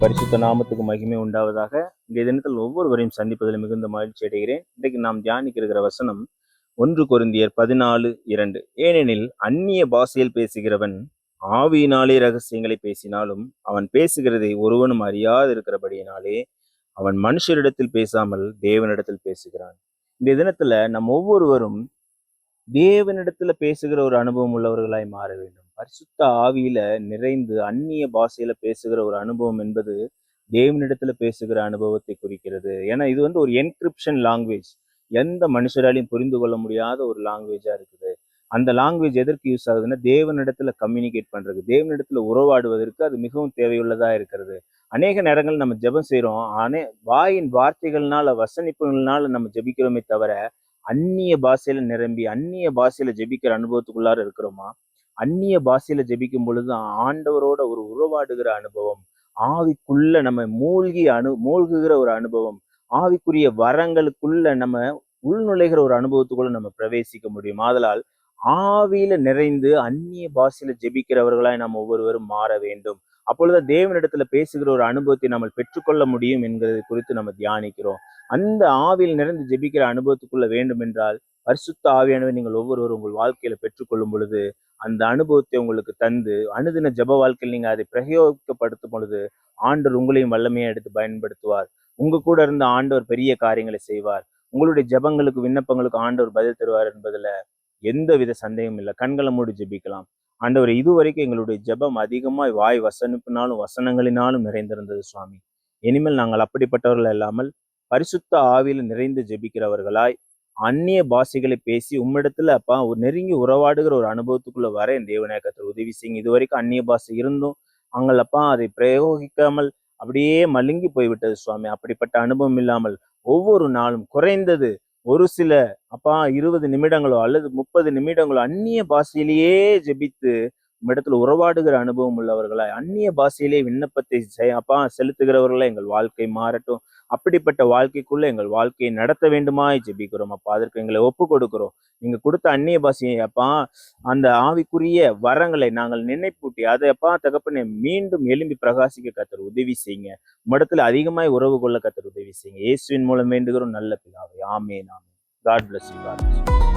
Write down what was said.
பரிசுத்த நாமத்துக்கு மகிமை உண்டாவதாக இந்த தினத்தில் ஒவ்வொருவரையும் சந்திப்பதில் மிகுந்த மகிழ்ச்சி அடைகிறேன். இன்றைக்கு நாம் தியானிக்கிற வசனம் ஒன்று குருந்தியர் பதினாலு இரண்டு. ஏனெனில் அந்நிய பாஷையில் பேசுகிறவன் ஆவியினாலே ரகசியங்களை பேசினாலும் அவன் பேசுகிறதை ஒருவனும் அறியாதிருக்கிறபடியினாலே அவன் மனுஷரிடத்தில் பேசாமல் தேவனிடத்தில் பேசுகிறான். இந்த தினத்துல நம் ஒவ்வொருவரும் தேவனிடத்துல பேசுகிற ஒரு அனுபவம் உள்ளவர்களாய் மாற வேண்டும். பரிசுத்த ஆவியில நிறைந்து அந்நிய பாஷையில பேசுகிற ஒரு அனுபவம் என்பது தேவனிடத்துல பேசுகிற அனுபவத்தை குறிக்கிறது. ஏன்னா இது வந்து ஒரு என்கிரிப்ஷன் லாங்குவேஜ் எந்த மனுஷராலையும் புரிந்து கொள்ள முடியாத ஒரு லாங்குவேஜா இருக்குது. அந்த லாங்குவேஜ் எதற்கு யூஸ் ஆகுதுன்னா தேவனிடத்துல கம்யூனிகேட் பண்றது. தேவனிடத்துல உறவாடுவதற்கு அது மிகவும் தேவையுள்ளதா இருக்கிறது. அநேக நேரங்கள் நம்ம ஜெபம் செய்கிறோம் அனே வாயின் வார்த்தைகள்னால வசனிப்புகள்னால நம்ம ஜெபிக்கிறோமே தவிர அந்நிய பாஷையில நிரம்பி அந்நிய பாஷையில ஜெபிக்கிற அனுபவத்துக்குள்ளார இருக்கிறோமா? அந்நிய பாஷையில ஜெபிக்கும் பொழுது ஆண்டவரோட ஒரு உறவாடுகிற அனுபவம் ஆவிக்குள்ள நம்ம மூழ்கி அனு மூழ்குகிற ஒரு அனுபவம் ஆவிக்குரிய வரங்களுக்குள்ள நம்ம உள்நுழைகிற ஒரு அனுபவத்துக்குள்ள நம்ம பிரவேசிக்க முடியும். ஆதலால் ஆவியில நிறைந்து அந்நிய பாஷையில ஜெபிக்கிறவர்களாய் நாம் ஒவ்வொருவரும் மாற வேண்டும். அப்பொழுது தேவனிடத்துல பேசுகிற ஒரு அனுபவத்தை நம்ம பெற்றுக்கொள்ள முடியும் என்கிறது குறித்து நம்ம தியானிக்கிறோம். அந்த ஆவியில் நிறைந்து ஜெபிக்கிற அனுபவத்துக்குள்ள வேண்டும் என்றால் பரிசுத்த ஆவியானவை நீங்கள் ஒவ்வொருவரும் உங்கள் வாழ்க்கையில பெற்றுக்கொள்ளும் பொழுது அந்த அனுபவத்தை உங்களுக்கு தந்து அனுதின ஜெப வாழ்க்கையில் நீங்கள் அதை பிரயோகிக்கப்படுத்தும் பொழுது ஆண்டவர் உங்களையும் வல்லமையை எடுத்து பயன்படுத்துவார். உங்க கூட இருந்த ஆண்டவர் பெரிய காரியங்களை செய்வார். உங்களுடைய ஜெபங்களுக்கு விண்ணப்பங்களுக்கு ஆண்டவர் பதில் தருவார் என்பதுல எந்த வித சந்தேகமும் இல்லை. கண்களை மூடி ஜெபிக்கலாம். ஆண்டவர் இதுவரைக்கும் எங்களுடைய ஜெபம் அதிகமாய் வாய் வசனிப்பினாலும் வசனங்களினாலும் நிறைந்திருந்தது சுவாமி. இனிமேல் நாங்கள் அப்படிப்பட்டவர்கள் இல்லாமல் பரிசுத்த ஆவியில் நிறைந்து ஜெபிக்கிறவர்களாய் அந்நிய பாஷைகளை பேசி உம்மிடத்துல அப்பா ஒரு நெருங்கி உறவாடுகிற ஒரு அனுபவத்துக்குள்ள வர என் தேவநாயகத்தில் உதவி செய்யுங்க. இது வரைக்கும் அந்நிய பாஷை இருந்தும் நாங்கள் அப்பா அதை பிரயோகிக்காமல் அப்படியே மழுங்கி போய்விட்டது சுவாமி. அப்படிப்பட்ட அனுபவம் இல்லாமல் ஒவ்வொரு நாளும் குறைந்தது ஒரு சில அப்பா இருபது நிமிடங்களோ அல்லது முப்பது நிமிடங்களோ அந்நிய பாஷையிலேயே ஜெபித்து இடத்துல உறவாடுகிற அனுபவம் உள்ளவர்களாய் அந்நிய பாஷையிலே விண்ணப்பத்தை அப்பா செலுத்துகிறவர்களா எங்கள் வாழ்க்கை மாறட்டும். அப்படிப்பட்ட வாழ்க்கைக்குள்ள எங்கள் வாழ்க்கையை நடத்த வேண்டுமா ஜெபிக்கிறோம் அப்பா. அதற்கு எங்களை ஒப்பு கொடுக்கிறோம். நீங்க கொடுத்த அந்நிய பாஷையை அப்பா அந்த ஆவிக்குரிய வரங்களை நாங்கள் நினைப்பூட்டி அதை அப்பா தகப்பனே மீண்டும் எழும்பி பிரகாசிக்க கத்தர் உதவி செய்யுங்க. உம்மிடத்துல அதிகமாய் உறவு கொள்ள கத்தர் உதவி செய்யுங்க. இயேசுவின் மூலம் வேண்டுகிறோம் நல்ல பிதாவை. ஆமே நாமே God bless you God bless